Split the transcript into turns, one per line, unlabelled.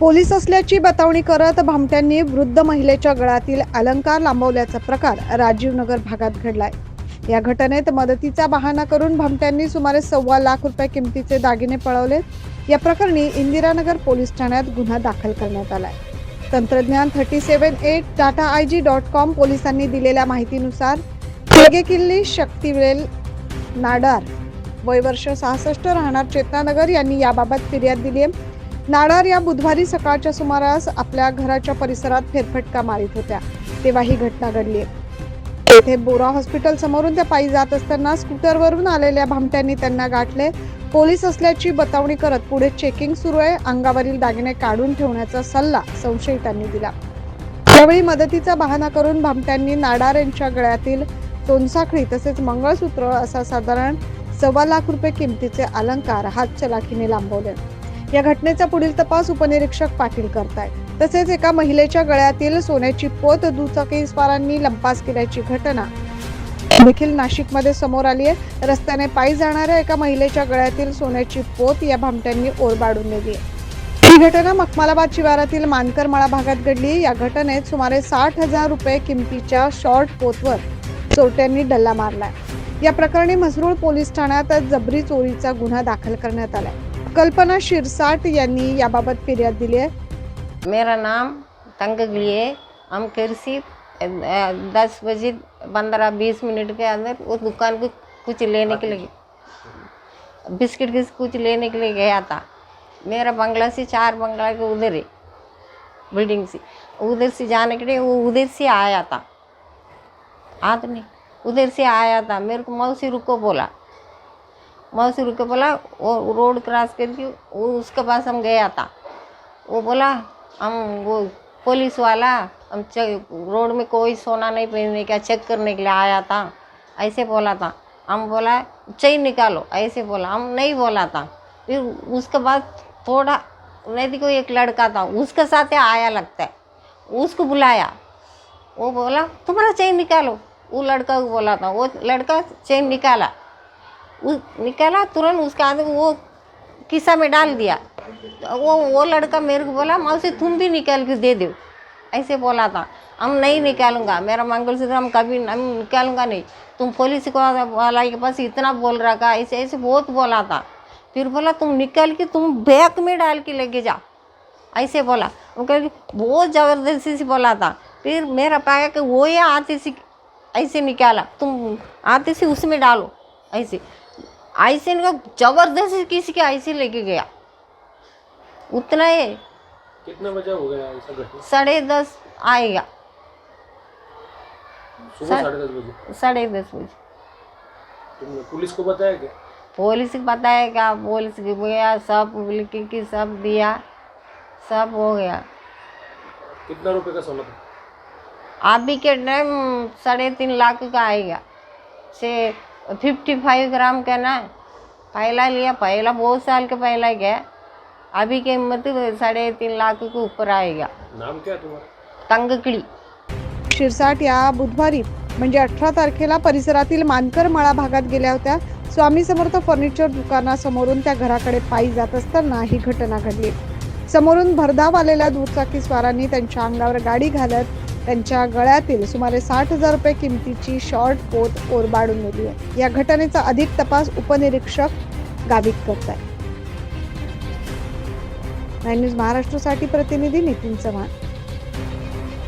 Police असल्याची बतावणी करत भामट्यांनी वृद्ध महिलेच्या गळातील अलंकार लांबवल्याचा प्रकार राजीवनगर भागात घडलाय. या घटनेत मदतीचा बहाणा करून भामट्यांनी सुमारे सव्वा लाख रुपये किमतीचे दागिने पळवले. या प्रकरणी इंदिरानगर पोलीस ठाण्यात गुन्हा दाखल करण्यात आलाय. तंत्रज्ञान thirty seven eight Tata I G dot com पोलिसांनी दिलेल्या माहितीनुसार केगे किल्ली शक्तिवेल नाडार वय वर्ष सहासष्ट राहणार चेतनानगर यांनी याबाबत फिर्याद दिली आहे नाडार या बुधवारी सकाळच्या सुमारास आपल्या घराच्या परिसरात फेरफटका मारित होत्या. तेव्हा ही घटना घडली. तेथे बोरा हॉस्पिटल समोरून त्या पायी जात असताना स्कूटरवरून आलेल्या भामट्यांनी त्यांना गाठले. पोलीस असल्याची बतावणी करत पुढे चेकिंग सुरू आहे. अंगावरील दागिने काढून ठेवण्याचा सल्ला संशयितांनी दिला. यावेळी मदतीचा बहाणा करून भामट्यांनी नाडार यांच्या गळ्यातील सोनसाखळी तसेच मंगळसूत्र असा साधारण सव्वा लाख रुपये किमतीचे अलंकार हातचलाखीने लांबवले. या घटनेचा पुढील तपास उपनिरीक्षक पाटील करतायत. तसेच एका महिलेच्या गळ्यातील सोन्याची पोत दुचाकी स्वारांनी लंपास केल्याची घटना देखील नाशिकमध्ये समोर आली आहे. रस्त्याने पायी जाणाऱ्या एका महिलेच्या गळ्यातील सोन्याची पोत या भामट्यांनी ओरबाडून नेली आहे. ही घटना मखमालाबाद शिवारातील मानकरमाळा भागात घडली. या घटनेत सुमारे साठ हजार रुपये किमतीच्या शॉर्ट पोतवर चोरट्यांनी डल्ला मारलाय. या प्रकरणी म्हसरूळ पोलीस ठाण्यात जबरी चोरीचा गुन्हा दाखल करण्यात आलाय. कल्पना शिरसाट यांनी याबाबत फिर्याद दिली आहे.
मेरा नाम तंगगली है। हम कृषि दस बजे पंद्रह बीस मिनट के अंदर उस दुकान को कुछ लेने के लिए बिस्किट की कुछ लेने के लिए गया था। मेरा बंगला से चार बंगला के उधर है, बिल्डिंग से। उधर से जाने के लिए वो उधर से आया था। आदमी उधर से आया था। मेरे को मौसी रुको बोला। मौसी रुको बोला, वो रोड क्रॉस करके वो उसके पास हम गया था। वो बोला, हम वो पुलिस वाला, हम रोड में कोई सोना नहीं पहनने का चेक करने के लिए आया था। ऐसे बोला था। हम बोला, चेन निकालो। ऐसे बोला। हम नहीं बोला था। फिर उसके बाद थोड़ा, नहीं देखो एक लड़का था, उसके साथ आया लगता है। उसको बुलाया। वो बोला, तुम्हारा चेन निकालो। वो लड़का को बोला था। वो लड़का चेन निकाला। उस निकाला तुरंत उसका आदमी वो किस्सा में डाल दिया। तो वो वो लड़का मेरे को बोला मौसी तुम भी निकाल के दे दो। ऐसे बोला था। हम नहीं निकालूँगा। मेरा मंगलसूत्र हम कभी हम निकालूँगा नहीं। तुम पुलिस को, वाला के पास इतना बोल रहा था ऐसे ऐसे बहुत बोला था। फिर बोला, तुम निकाल के, तुम बैग में डाल के लेके जाओ। ऐसे बोला। वो कह बहुत ज़बरदस्ती से बोला था। फिर मेरा पाया कि वो ये आते से ऐसे निकाला। तुम आते से उसमें डालो। ऐसे। ऐसे इनका ज़बरदस्ती किसी के ऐसे लेके गया। उतना है।
कितना बजे हो गया ऐसा
साढ़े दस आएगा।
साढ़े दस बजे। पुलिस को बताया क्या?
पुलिस को बताया क्या? पुलिस को गया सब लिख की सब दिया सब हो गया।
कितना रुपए का सोना था?
अभी के टाइम साढ़े तीन लाख का आएगा। से फिफ्टी फाइव ग्राम का ना पहला लिया पहला बहुत साल का पहला गया। अभी के मतलब साढ़े तीन लाख के ऊपर आएगा।
नाम क्या तुम्हारा?
तंगकड़ी।
शिरसाट या बुधवारी म्हणजे अठरा तारखेला परिसरातील मानकर माळा भागात गेल्या होत्या. स्वामी समर्थ फर्निचर दुकानासमोरून त्या घराकडे पायी जात असताना ही घटना घडली. समोरून भरधाव आलेल्या दुचाकी स्वारांनी त्यांच्या अंगावर गाडी घालत त्यांच्या गळ्यातील सुमारे साठ हजार रुपये किमतीची शॉर्ट पोत ओरबाडून नेली आहे. या घटनेचा अधिक तपास उपनिरीक्षक गावित करत आहे नाईन न्यूज महाराष्ट्रासाठी प्रतिनिधी नितीन चव्हाण.